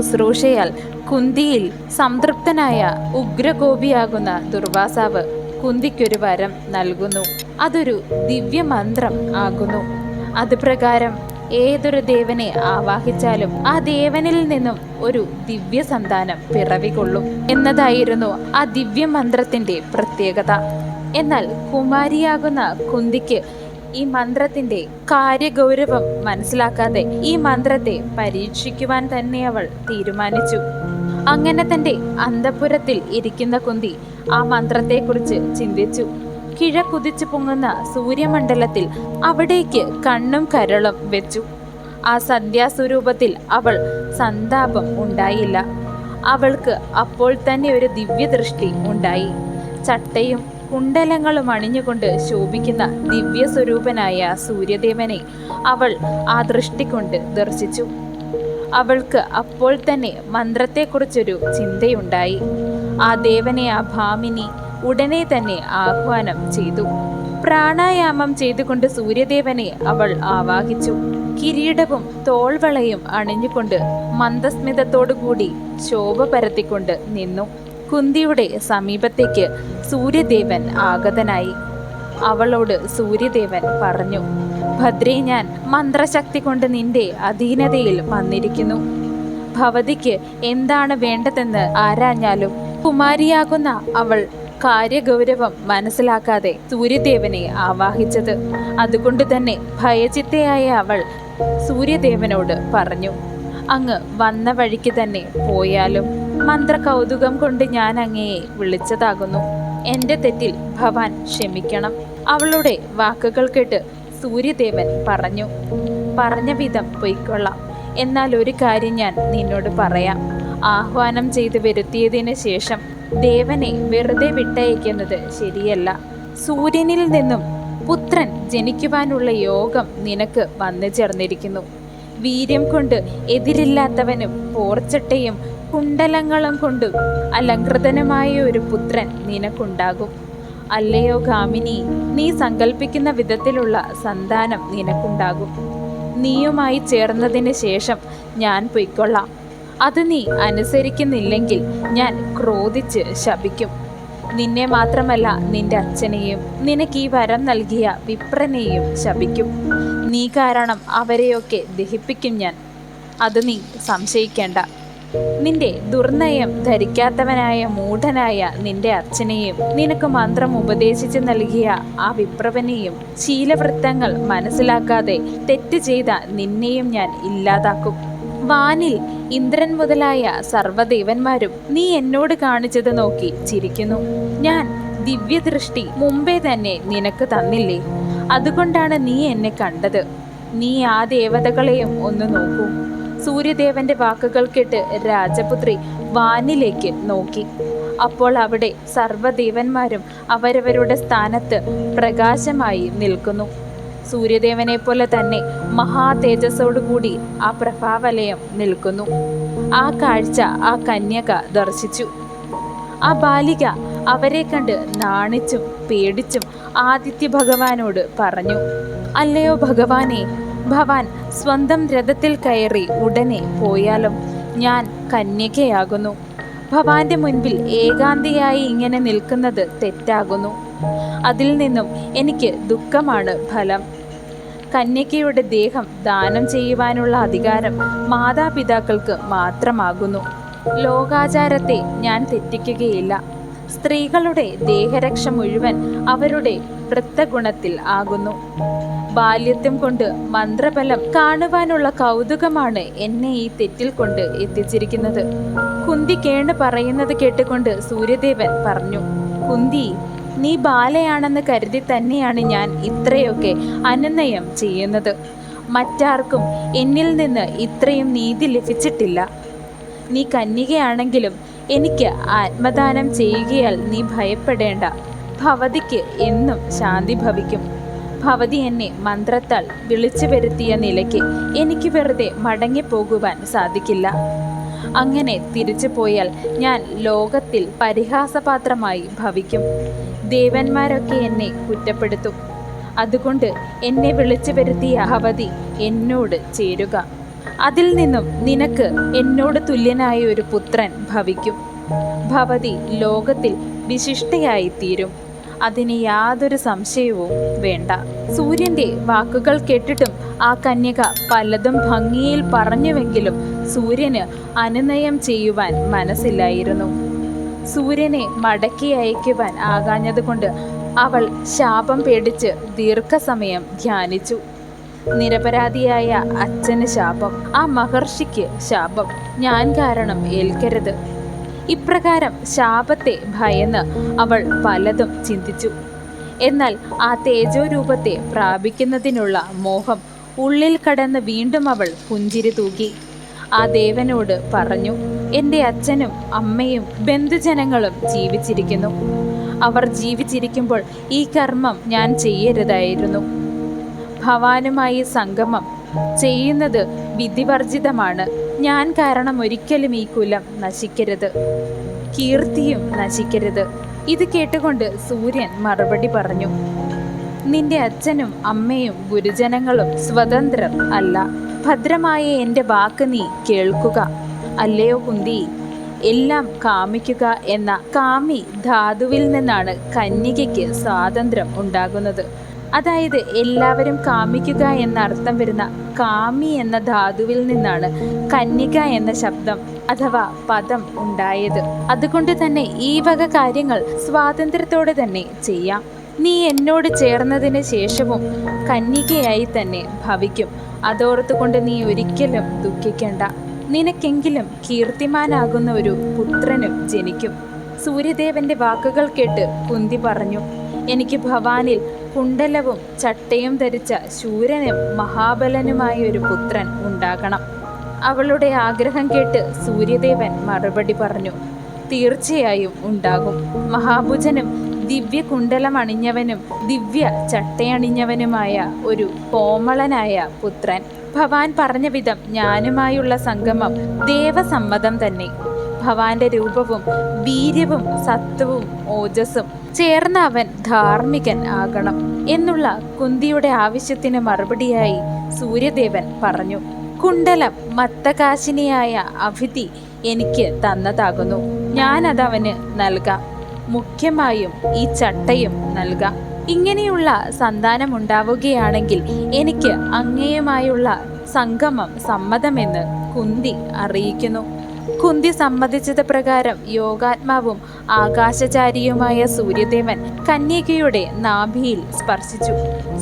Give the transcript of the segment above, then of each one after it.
ശുശ്രൂഷയാൽ കുന്തിയിൽ സംതൃപ്തനായ ഉഗ്രകോപിയാകുന്ന ദുർവാസാവ് കുന്തിക്കൊരു വരം നൽകുന്നു. അതൊരു ദിവ്യമന്ത്രം ആകുന്നു. അത് പ്രകാരം ഏതൊരു ദേവനെ ആവാഹിച്ചാലും ആ ദേവനിൽ നിന്നും ഒരു ദിവ്യ സന്താനം പിറവികൊള്ളും എന്നതായിരുന്നു ആ ദിവ്യമന്ത്രത്തിന്റെ പ്രത്യേകത. എന്നാൽ കുമാരിയാകുന്ന കുന്തിക്ക് ഈ മന്ത്രത്തിന്റെ കാര്യഗൗരവം മനസ്സിലാക്കാതെ ഈ മന്ത്രത്തെ പരീക്ഷിക്കുവാൻ തന്നെ അവൾ തീരുമാനിച്ചു. അങ്ങനെ തന്റെ അന്തപുരത്തിൽ ഇരിക്കുന്ന കുന്തി ആ മന്ത്രത്തെക്കുറിച്ച് ചിന്തിച്ചു. കിഴക്കുതിച്ചു പൊങ്ങുന്ന സൂര്യമണ്ഡലത്തിൽ അവിടേക്ക് കണ്ണും കരളും വെച്ചു. ആ സന്ധ്യാസ്വരൂപത്തിൽ അവൾ സന്താപം ഉണ്ടായില്ല. അവൾക്ക് അപ്പോൾ തന്നെ ഒരു ദിവ്യദൃഷ്ടി ഉണ്ടായി. ചട്ടയും കുണ്ടലങ്ങളും അണിഞ്ഞുകൊണ്ട് ശോഭിക്കുന്ന ദിവ്യ സ്വരൂപനായ സൂര്യദേവനെ അവൾ ആ ദൃഷ്ടി കൊണ്ട് ദർശിച്ചു. അവൾക്ക് അപ്പോൾ തന്നെ മന്ത്രത്തെക്കുറിച്ചൊരു ചിന്തയുണ്ടായി. ആ ദേവനെ ആ ഭാമിനി ഉടനെ തന്നെ ആഹ്വാനം ചെയ്തു. പ്രാണായാമം ചെയ്തുകൊണ്ട് സൂര്യദേവനെ അവൾ ആവാഹിച്ചു. കിരീടവും തോൾവളയും അണിഞ്ഞുകൊണ്ട് മന്ദസ്മിതത്തോടുകൂടി ശോഭ പരത്തിക്കൊണ്ട് നിന്നു. കുന്തിയുടെ സമീപത്തേക്ക് സൂര്യദേവൻ ആഗതനായി. അവളോട് സൂര്യദേവൻ പറഞ്ഞു ഭദ്രേ ഞാൻ മന്ത്രശക്തി കൊണ്ട് നിന്റെ അധീനതയിൽ വന്നിരിക്കുന്നു. ഭവതിക്ക് എന്താണ് വേണ്ടതെന്ന് ആരാഞ്ഞാലും കുമാരിയാകുന്ന അവൾ കാര്യഗൗരവം മനസ്സിലാക്കാതെ സൂര്യദേവനെ ആവാഹിച്ചത്. അതുകൊണ്ട് തന്നെ ഭയചിത്തയായ അവൾ സൂര്യദേവനോട് പറഞ്ഞു അങ്ങ് വന്ന വഴിക്ക് തന്നെ പോയാലും മന്ത്ര കൗതുകം കൊണ്ട് ഞാൻ അങ്ങയെ വിളിച്ചതാകുന്നു. എന്റെ തെറ്റിൽ ഭവാൻ ക്ഷമിക്കണം. അവളുടെ വാക്കുകൾ കേട്ട് സൂര്യദേവൻ പറഞ്ഞു പറഞ്ഞ വിധം പൊയ്ക്കൊള്ളാം. എന്നാൽ ഒരു കാര്യം ഞാൻ നിന്നോട് പറയാം. ആഹ്വാനം ചെയ്ത് വരുത്തിയതിന് ശേഷം ദേവനെ വെറുതെ വിട്ടയക്കുന്നത് ശരിയല്ല. സൂര്യനിൽ നിന്നും പുത്രൻ ജനിക്കുവാനുള്ള യോഗം നിനക്ക് വന്നു ചേർന്നിരിക്കുന്നു. വീര്യം കൊണ്ട് എതിരില്ലാത്തവനും പോർച്ചട്ടയും കുണ്ടലങ്ങളും കൊണ്ട് അലങ്കൃതനുമായ ഒരു പുത്രൻ നിനക്കുണ്ടാകും. അല്ലയോ കാമിനി നീ സങ്കല്പിക്കുന്ന വിധത്തിലുള്ള സന്താനം നിനക്കുണ്ടാകും. നീയുമായി ചേർന്നതിന് ശേഷം ഞാൻ പൊയ്ക്കൊള്ളാം. അത് നീ അനുസരിക്കുന്നില്ലെങ്കിൽ ഞാൻ ക്രോധിച്ച് ശപിക്കും. നിന്നെ മാത്രമല്ല നിന്റെ അച്ഛനെയും നിനക്ക് ഈ വരം നൽകിയ വിപ്രനെയും ശപിക്കും. നീ കാരണം അവരെയൊക്കെ ദഹിപ്പിക്കും ഞാൻ. അത് നീ സംശയിക്കേണ്ട. നിന്റെ ദുർനയം ധരിക്കാത്തവനായ മൂഢനായ നിന്റെ അച്ഛനെയും നിനക്ക് മന്ത്രം ഉപദേശിച്ച് നൽകിയ ആ വിപ്രവനെയും ശീലവൃത്തങ്ങൾ മനസ്സിലാക്കാതെ തെറ്റ് ചെയ്ത നിന്നെയും ഞാൻ ഇല്ലാതാക്കും. വാനിൽ ഇന്ദ്രൻ മുതലായ സർവദേവന്മാരും നീ എന്നോട് കാണിച്ചത് നോക്കി ചിരിക്കുന്നു. ഞാൻ ദിവ്യദൃഷ്ടി മുമ്പേ തന്നെ നിനക്ക് തന്നില്ലേ? അതുകൊണ്ടാണ് നീ എന്നെ കണ്ടത്. നീ ആ ദേവതകളെയും ഒന്ന് നോക്കൂ. സൂര്യദേവന്റെ വാക്കുകൾ കേട്ട് രാജപുത്രി വാനിലേക്ക് നോക്കി. അപ്പോൾ അവിടെ സർവദേവന്മാരും അവരവരുടെ സ്ഥാനത്ത് പ്രകാശമായി നിൽക്കുന്നു. സൂര്യദേവനെ പോലെ തന്നെ മഹാ തേജസ്സോടുകൂടി ആ പ്രഭാവലയം നിൽക്കുന്നു. ആ കാഴ്ച ആ കന്യക ദർശിച്ചു. ആ ബാലിക അവരെ കണ്ട് നാണിച്ചും പേടിച്ചും ആദിത്യ ഭഗവാനോട് പറഞ്ഞു അല്ലയോ ഭഗവാനെ ഭവാൻ സ്വന്തം രഥത്തിൽ കയറി ഉടനെ പോയാലും ഞാൻ കന്യകയാകുന്നു. ഭവാന്റെ മുൻപിൽ ഏകാന്തിയായി ഇങ്ങനെ നിൽക്കുന്നത് തെറ്റാകുന്നു. അതിൽ നിന്നും എനിക്ക് ദുഃഖമാണ് ഫലം. കന്യകയുടെ ദേഹം ദാനം ചെയ്യുവാനുള്ള അധികാരം മാതാപിതാക്കൾക്ക് മാത്രമാകുന്നു. ലോകാചാരത്തെ ഞാൻ തെറ്റിക്കുകയില്ല. സ്ത്രീകളുടെ ദേഹരക്ഷ മുഴുവൻ അവരുടെ വൃത്തഗുണത്തിൽ ആകുന്നു. ബാല്യത്വം കൊണ്ട് മന്ത്രബലം കാണുവാനുള്ള കൗതുകമാണ് എന്നെ ഈ തെറ്റിൽ കൊണ്ട് എത്തിച്ചിരിക്കുന്നത്. കുന്തി കേണ് പറയുന്നത് കേട്ടുകൊണ്ട് സൂര്യദേവൻ പറഞ്ഞു കുന്തി നീ ബാലയാണെന്ന് കരുതി തന്നെയാണ് ഞാൻ ഇത്രയൊക്കെ അനുനയം ചെയ്യുന്നത്. മറ്റാർക്കും എന്നിൽ നിന്ന് ഇത്രയും നീതി ലഭിച്ചിട്ടില്ല. നീ കന്യകയാണെങ്കിലും എനിക്ക് ആത്മദാനം ചെയ്യുകയാൽ നീ ഭയപ്പെടേണ്ട. ഭവതിക്ക് എന്നും ശാന്തി ഭവിക്കും. ഭവതി എന്നെ മന്ത്രത്താൽ വിളിച്ചു വരുത്തിയ നിലയ്ക്ക് എനിക്ക് വെറുതെ മടങ്ങിപ്പോകുവാൻ സാധിക്കില്ല. അങ്ങനെ തിരിച്ചു പോയാൽ ഞാൻ ലോകത്തിൽ പരിഹാസപാത്രമായി ഭവിക്കും. ദേവന്മാരൊക്കെ എന്നെ കുറ്റപ്പെടുത്തും. അതുകൊണ്ട് എന്നെ വിളിച്ചു വരുത്തിയ ഭവതി എന്നോട് ചേരുക. അതിൽ നിന്നും നിനക്ക് എന്നോട് തുല്യനായ ഒരു പുത്രൻ ഭവിക്കും. ഭവതി ലോകത്തിൽ വിശിഷ്ടയായിത്തീരും. അതിന് യാതൊരു സംശയവും വേണ്ട. സൂര്യന്റെ വാക്കുകൾ കേട്ടിട്ടും ആ കന്യക പലതും ഭംഗിയിൽ പറഞ്ഞുവെങ്കിലും സൂര്യന് അനുനയം ചെയ്യുവാൻ മനസ്സില്ലായിരുന്നു. സൂര്യനെ മടക്കി അയക്കുവാൻ ആകാഞ്ഞതുകൊണ്ട് അവൾ ശാപം പേടിച്ച് ദീർഘസമയം ധ്യാനിച്ചു. നിരപരാധിയായ അച്ഛന് ശാപം ആ മഹർഷിക്ക് ശാപം. ഞാൻ കാരണം ഏൽക്കരുത്. ഇപ്രകാരം ശാപത്തെ ഭയന്ന് അവൾ പലതും ചിന്തിച്ചു. എന്നാൽ ആ തേജോ രൂപത്തെ പ്രാപിക്കുന്നതിനുള്ള മോഹം ഉള്ളിൽ കടന്ന് വീണ്ടും അവൾ പുഞ്ചിരി തൂകി. ആ ദേവനോട് പറഞ്ഞു എന്റെ അച്ഛനും അമ്മയും ബന്ധുജനങ്ങളും ജീവിച്ചിരിക്കുന്നു. അവർ ജീവിച്ചിരിക്കുമ്പോൾ ഈ കർമ്മം ഞാൻ ചെയ്യരുതായിരുന്നു. ഭവാനുമായി സംഗമം ചെയ്യുന്നത് വിധിവർജിതമാണ്. ഞാൻ കാരണം ഒരിക്കലും ഈ കുലം നശിക്കരുത്. കീർത്തിയും നശിക്കരുത്. ഇത് കേട്ടുകൊണ്ട് സൂര്യൻ മറുപടി പറഞ്ഞു. നിന്റെ അച്ഛനും അമ്മയും ഗുരുജനങ്ങളും സ്വതന്ത്രർ അല്ല. ഭദ്രമായ എന്റെ വാക്ക് നീ കേൾക്കുക. അല്ലയോ കുന്തി? എല്ലാം കാമിക്കുക എന്ന കാമി ധാതുവിൽ നിന്നാണ് കന്യകയ്ക്ക് സ്വാതന്ത്ര്യം ഉണ്ടാകുന്നത്. അതായത് എല്ലാവരും കാമിക്കുക എന്ന അർത്ഥം വരുന്ന കാമി എന്ന ധാതുവിൽ നിന്നാണ് കന്യക എന്ന ശബ്ദം അഥവാ പദം ഉണ്ടായത്. അതുകൊണ്ട് തന്നെ ഈ വക കാര്യങ്ങൾ സ്വാതന്ത്ര്യത്തോടെ തന്നെ ചെയ്യാം. നീ എന്നോട് ചേർന്നതിന് ശേഷവും കന്യകയായി തന്നെ ഭവിക്കും. അതോർത്തുകൊണ്ട് നീ ഒരിക്കലും ദുഃഖിക്കേണ്ട. നിനക്കെങ്കിലും കീർത്തിമാനാകുന്ന ഒരു പുത്രനും ജനിക്കും. സൂര്യദേവന്റെ വാക്കുകൾ കേട്ട് കുന്തി പറഞ്ഞു എനിക്ക് ഭവാനിൽ കുണ്ടലവും ചട്ടയും ധരിച്ച ശൂരനും മഹാബലനുമായ ഒരു പുത്രൻ ഉണ്ടാകണം. അവളുടെ ആഗ്രഹം കേട്ട് സൂര്യദേവൻ മറുപടി പറഞ്ഞു തീർച്ചയായും ഉണ്ടാകും. മഹാഭുജനും ദിവ്യ കുണ്ടലം അണിഞ്ഞവനും ദിവ്യ ചട്ടയണിഞ്ഞവനുമായ ഒരു കോമളനായ പുത്രൻ. ഭവാൻ പറഞ്ഞ വിധം ഞാനുമായുള്ള സംഗമം ദേവസമ്മതം തന്നെ. ഭവാന്റെ രൂപവും വീര്യവും സത്വവും ഓജസ്സും ചേർന്ന അവൻ ധാർമ്മികൻ ആകണം എന്നുള്ള കുന്തിയുടെ ആവശ്യത്തിന് മറുപടിയായി സൂര്യദേവൻ പറഞ്ഞു കുണ്ടലം മത്തകാശിനിയായ അഭിതി എനിക്ക് തന്നതാകുന്നു. ഞാനതവന് നൽകാം. മുഖ്യമായും ഈ ചട്ടയും നൽകാം. ഇങ്ങനെയുള്ള സന്താനമുണ്ടാവുകയാണെങ്കിൽ എനിക്ക് അങ്ങേയുമായുള്ള സംഗമം സമ്മതമെന്ന് കുന്തി അറിയിക്കുന്നു. കുന്തി സമ്മതിച്ചത് പ്രകാരം യോഗാത്മാവും ആകാശചാരിയുമായ സൂര്യദേവൻ കന്യകയുടെ നാഭിയിൽ സ്പർശിച്ചു.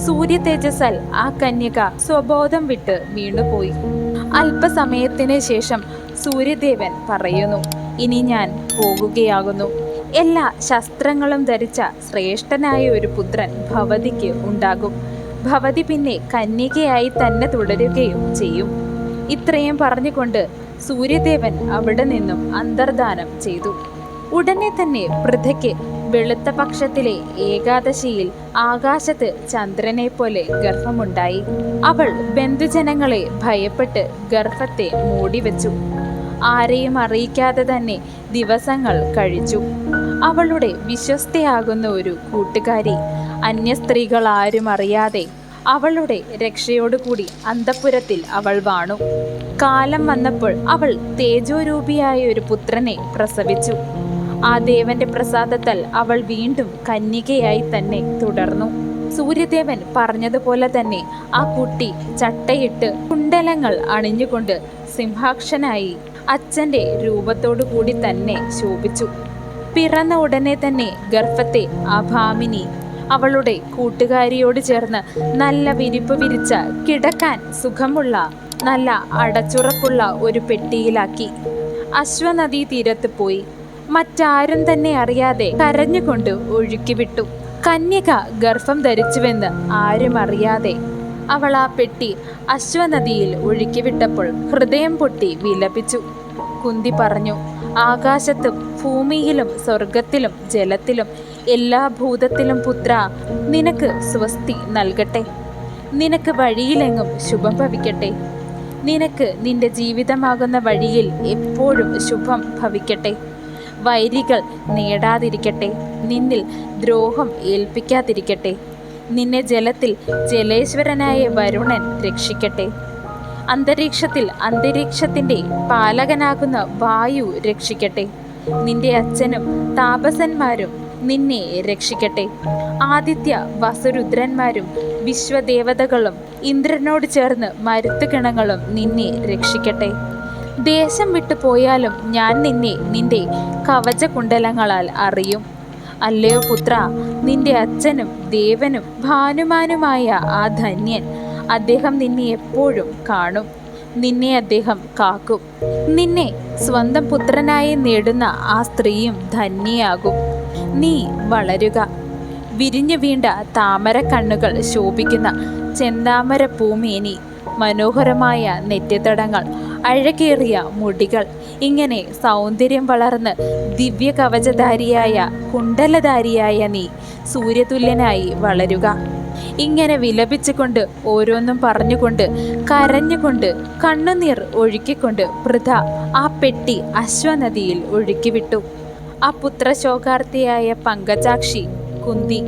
സൂര്യ തേജസ്സാൽ ആ കന്യക സ്വബോധം വിട്ട് വീണുപോയി. അല്പസമയത്തിന് ശേഷം സൂര്യദേവൻ പറയുന്നു ഇനി ഞാൻ പോകുകയാകുന്നു. എല്ലാ ശസ്ത്രങ്ങളും ധരിച്ച ശ്രേഷ്ഠനായ ഒരു പുത്രൻ ഭവതിക്ക് ഉണ്ടാകും. ഭവതി പിന്നെ കന്യകയായി തന്നെ തുടരുകയും ചെയ്യും. ഇത്രയും പറഞ്ഞുകൊണ്ട് സൂര്യദേവൻ അവിടെ നിന്നും അന്തർദാനം ചെയ്തു. ഉടനെ തന്നെ പൃഥയ്ക്ക് വെളുത്ത പക്ഷത്തിലെ ഏകാദശിയിൽ ആകാശത്ത് ചന്ദ്രനെ പോലെ ഗർഭമുണ്ടായി. അവൾ ബന്ധുജനങ്ങളെ ഭയപ്പെട്ട് ഗർഭത്തെ മൂടിവെച്ചു. ആരെയും അറിയിക്കാതെ തന്നെ ദിവസങ്ങൾ കഴിച്ചു. അവളുടെ വിശ്വസ്തയാകുന്ന ഒരു കൂട്ടുകാരി അന്യ സ്ത്രീകൾ ആരും അറിയാതെ അവളുടെ രക്ഷയോടുകൂടി അന്തപുരത്തിൽ അവൾ വാണു. കാലം വന്നപ്പോൾ അവൾ തേജോരൂപിയായ ഒരു പുത്രനെ പ്രസവിച്ചു. ആ ദേവന്റെ പ്രസാദത്താൽ അവൾ വീണ്ടും കന്യകയായി തന്നെ തുടർന്നു. സൂര്യദേവൻ പറഞ്ഞതുപോലെ തന്നെ ആ കുട്ടി ചട്ടയിട്ട് കുണ്ടലങ്ങൾ അണിഞ്ഞുകൊണ്ട് സിംഹാക്ഷനായി അച്ഛന്റെ രൂപത്തോടു കൂടി തന്നെ ശോഭിച്ചു. പിറന്ന ഉടനെ തന്നെ ഗർഭത്തെ ആ ഭാമിനി അവളുടെ കൂട്ടുകാരിയോട് ചേർന്ന് നല്ല വിരിപ്പ് വിരിച്ച കിടക്കാൻ സുഖമുള്ള നല്ല അടച്ചുറപ്പുള്ള ഒരു പെട്ടിയിലാക്കി അശ്വനദീ തീരത്ത് പോയി. മറ്റാരും തന്നെ അറിയാതെ കരഞ്ഞുകൊണ്ട് ഒഴുക്കിവിട്ടു. കന്യക ഗർഭം ധരിച്ചുവെന്ന് ആരും അറിയാതെ അവൾ ആ പെട്ടി അശ്വനദിയിൽ ഒഴുക്കിവിട്ടപ്പോൾ ഹൃദയം പൊട്ടി വിലപിച്ചു. കുന്തി പറഞ്ഞു ആകാശത്തും ഭൂമിയിലും സ്വർഗത്തിലും ജലത്തിലും എല്ലാ ഭൂതത്തിലും പുത്ര നിനക്ക് സ്വസ്തി നൽകട്ടെ. നിനക്ക് വഴിയിലെങ്ങും ശുഭം ഭവിക്കട്ടെ. നിനക്ക് നിന്റെ ജീവിതമാകുന്ന വഴിയിൽ എപ്പോഴും ശുഭം ഭവിക്കട്ടെ. വൈരികൾ നേടാതിരിക്കട്ടെ. നിന്നിൽ ദ്രോഹം ഏൽപ്പിക്കാതിരിക്കട്ടെ. നിന്നെ ജലത്തിൽ ജലേശ്വരനായ വരുണൻ രക്ഷിക്കട്ടെ. അന്തരീക്ഷത്തിൽ അന്തരീക്ഷത്തിന്റെ പാലകനാകുന്ന വായു രക്ഷിക്കട്ടെ. നിന്റെ അച്ഛനും താപസന്മാരും നിന്നെ രക്ഷിക്കട്ടെ. ആദിത്യ വസുരുദ്രന്മാരും വിശ്വദേവതകളും ഇന്ദ്രനോട് ചേർന്ന് മരുത്തുകിണങ്ങളും നിന്നെ രക്ഷിക്കട്ടെ. ദേശം വിട്ടു പോയാലും ഞാൻ നിന്നെ നിന്റെ കവചകുണ്ടലങ്ങളാൽ അറിയും. അല്ലയോ പുത്ര നിന്റെ അച്ഛനും ദേവനും ഭാനുമാനുമായ ആ ധന്യൻ അദ്ദേഹം നിന്നെ എപ്പോഴും കാണും. നിന്നെ അദ്ദേഹം കാക്കും. നിന്നെ സ്വന്തം പുത്രനായി നേടുന്ന ആ സ്ത്രീയും ധന്യയാകും. നീ വളരുക. വിരിഞ്ഞു വീണ്ട താമര കണ്ണുകൾ ശോഭിക്കുന്ന ചെന്താമര പൂമേനി മനോഹരമായ നെറ്റിത്തടങ്ങൾ അഴകേറിയ മുടികൾ ഇങ്ങനെ സൗന്ദര്യം വളർന്ന് ദിവ്യ കവചധാരിയായ കുണ്ടലധാരിയായ നീ സൂര്യതുല്യനായി വളരുക. ഇങ്ങനെ വിലപിച്ചുകൊണ്ട് ഓരോന്നും പറഞ്ഞുകൊണ്ട് കരഞ്ഞുകൊണ്ട് കണ്ണുനീർ ഒഴുക്കിക്കൊണ്ട് വൃഥ ആ പെട്ടി അശ്വനദിയിൽ ഒഴുക്കിവിട്ടു. ആ പുത്രശോകാർത്ഥിയായ പങ്കജാക്ഷി കുന്തി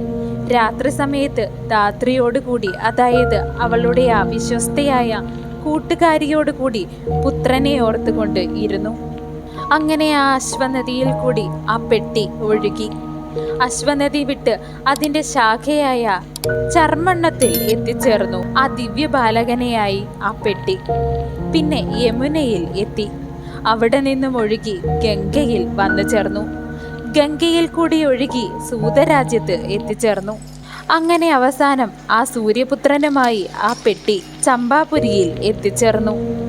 രാത്രി സമയത്ത് ധാത്രിയോടുകൂടി അതായത് അവളുടെ അവിശ്വസ്തയായ വിശ്വസ്തയായ കൂട്ടുകാരിയോടുകൂടി പുത്രനെ ഓർത്തുകൊണ്ട് ഇരുന്നു. അങ്ങനെ ആ അശ്വനദിയിൽ കൂടി ആ പെട്ടി ഒഴുകി. അശ്വനദി വിട്ട് അതിന്റെ ശാഖയായ ചർമ്മണ്ണത്തിൽ എത്തിച്ചേർന്നു ആ ദിവ്യ ബാലകനെയായി ആ പെട്ടി. പിന്നെ യമുനയിൽ എത്തി. അവിടെ നിന്നും ഒഴുകി ഗംഗയിൽ വന്നു ചേർന്നു ഗംഗയിൽ കൂടി ഒഴുകി സൂതരാജ്യത്ത് എത്തിച്ചേർന്നു. അങ്ങനെ അവസാനം ആ സൂര്യപുത്രനുമായി ആ പെട്ടി ചമ്പാപുരിയിൽ എത്തിച്ചേർന്നു.